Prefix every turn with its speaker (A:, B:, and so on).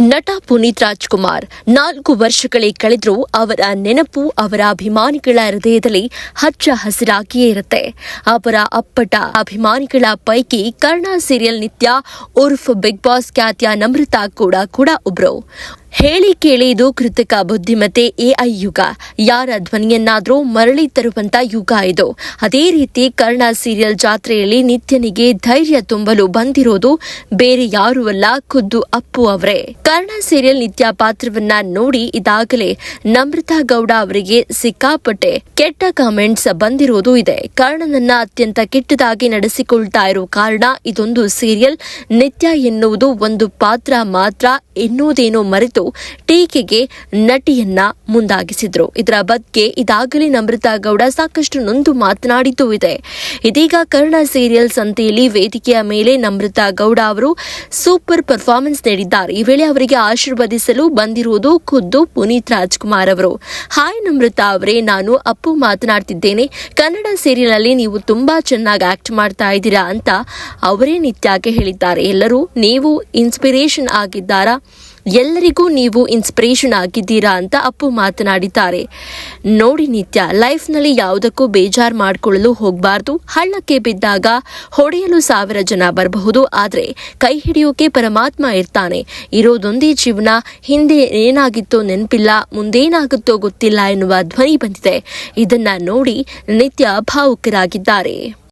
A: ನಟ ಪುನೀತ್ ರಾಜ್ಕುಮಾರ್. ನಾಲ್ಕು ವರ್ಷಗಳೇ ಕಳೆದರೂ ಅವರ ನೆನಪು ಅವರ ಅಭಿಮಾನಿಗಳ ಹೃದಯದಲ್ಲಿ ಹಚ್ಚ ಹಸಿರಾಗಿಯೇ ಇರುತ್ತೆ. ಅವರ ಅಪ್ಪಟ ಅಭಿಮಾನಿಗಳ ಪೈಕಿ ಕರ್ಣ ಸೀರಿಯಲ್ ನಿತ್ಯ ಉರ್ಫ್ ಬಿಗ್ ಬಾಸ್ ಖ್ಯಾತಿಯ ನಮ್ರತಾ ಕೂಡ ಕೂಡ ಒಬ್ರು ಹೇಳಿ ಕೇಳಿ, ಇದು ಕೃತಕ ಬುದ್ಧಿಮತ್ತೆ, ಎಐ ಯುಗ. ಯಾರ ಧ್ವನಿಯನ್ನಾದರೂ ಮರಳಿ ತರುವಂತ ಯುಗ ಇದು. ಅದೇ ರೀತಿ ಕರ್ಣ ಸೀರಿಯಲ್ ಜಾತ್ರೆಯಲ್ಲಿ ನಿತ್ಯನಿಗೆ ಧೈರ್ಯ ತುಂಬಲು ಬಂದಿರೋದು ಬೇರೆ ಯಾರೂ ಅಲ್ಲ, ಖುದ್ದು ಅಪ್ಪು ಅವರೇ. ಕರ್ಣ ಸೀರಿಯಲ್ ನಿತ್ಯ ಪಾತ್ರವನ್ನ ನೋಡಿ ಇದಾಗಲೇ ನಮ್ರತಾ ಗೌಡ ಅವರಿಗೆ ಸಿಕ್ಕಾಪಟ್ಟೆ ಕೆಟ್ಟ ಕಾಮೆಂಟ್ಸ್ ಬಂದಿರೋದು ಇದೆ. ಕರ್ಣನನ್ನ ಅತ್ಯಂತ ಕೆಟ್ಟದಾಗಿ ನಡೆಸಿಕೊಳ್ತಾ ಇರೋ ಕಾರಣ ಇದೊಂದು ಸೀರಿಯಲ್ ನಿತ್ಯ ಎನ್ನುವುದು ಒಂದು ಪಾತ್ರ ಮಾತ್ರ ಎನ್ನುವುದೇನೋ ಮರೆತು ಟೀಕೆಗೆ ನಟಿಯನ್ನ ಮುಂದಾಗಿಸಿದ್ರು. ಇದರ ಬಗ್ಗೆ ಇದಾಗಲೇ ನಮ್ರತಾ ಗೌಡ ಸಾಕಷ್ಟು ನೊಂದು ಮಾತನಾಡಿದ್ದು ಇದೆ. ಇದೀಗ ಕರ್ಣ ಸೀರಿಯಲ್ ಸಂತೆಯಲ್ಲಿ ವೇದಿಕೆಯ ಮೇಲೆ ನಮ್ರತಾ ಗೌಡ ಅವರು ಸೂಪರ್ ಪರ್ಫಾರ್ಮೆನ್ಸ್ ನೀಡಿದ್ದಾರೆ. ಈ ವೇಳೆ ಅವರಿಗೆ ಆಶೀರ್ವದಿಸಲು ಬಂದಿರುವುದು ಖುದ್ದು ಪುನೀತ್ ರಾಜ್ಕುಮಾರ್ ಅವರು. ಹಾಯ್ ನಮ್ರತಾ ಅವರೇ, ನಾನು ಅಪ್ಪು ಮಾತನಾಡ್ತಿದ್ದೇನೆ. ಕನ್ನಡ ಸೀರಿಯಲ್ ಅಲ್ಲಿ ನೀವು ತುಂಬಾ ಚೆನ್ನಾಗಿ ಆಕ್ಟ್ ಮಾಡ್ತಾ ಇದ್ದೀರಾ ಅಂತ ಅವರೇ ನಿತ್ಯಾಗೆ ಹೇಳಿದ್ದಾರೆ. ಎಲ್ಲರೂ ನೀವು ಇನ್ಸ್ಪಿರೇಷನ್ ಆಗಿದ್ದಾರಾ? ಎಲ್ಲರಿಗೂ ನೀವು ಇನ್ಸ್ಪಿರೇಷನ್ ಆಗಿದ್ದೀರಾ ಅಂತ ಅಪ್ಪು ಮಾತನಾಡಿದ್ದಾರೆ. ನೋಡಿ ನಿತ್ಯ, ಲೈಫ್ನಲ್ಲಿ ಯಾವುದಕ್ಕೂ ಬೇಜಾರು ಮಾಡಿಕೊಳ್ಳಲು ಹೋಗಬಾರ್ದು. ಹಳ್ಳಕ್ಕೆ ಬಿದ್ದಾಗ ಹೊಡೆಯಲು ಸಾವಿರ ಜನ ಬರಬಹುದು, ಆದರೆ ಕೈ ಹಿಡಿಯೋಕೆ ಪರಮಾತ್ಮ ಇರ್ತಾನೆ. ಇರೋದೊಂದೇ ಜೀವನ, ಹಿಂದೆ ಏನಾಗಿತ್ತೋ ನೆನಪಿಲ್ಲ, ಮುಂದೇನಾಗುತ್ತೋ ಗೊತ್ತಿಲ್ಲ ಎನ್ನುವ ಧ್ವನಿ ಬಂದಿದೆ. ಇದನ್ನ ನೋಡಿ ನಿತ್ಯ ಭಾವುಕರಾಗಿದ್ದಾರೆ.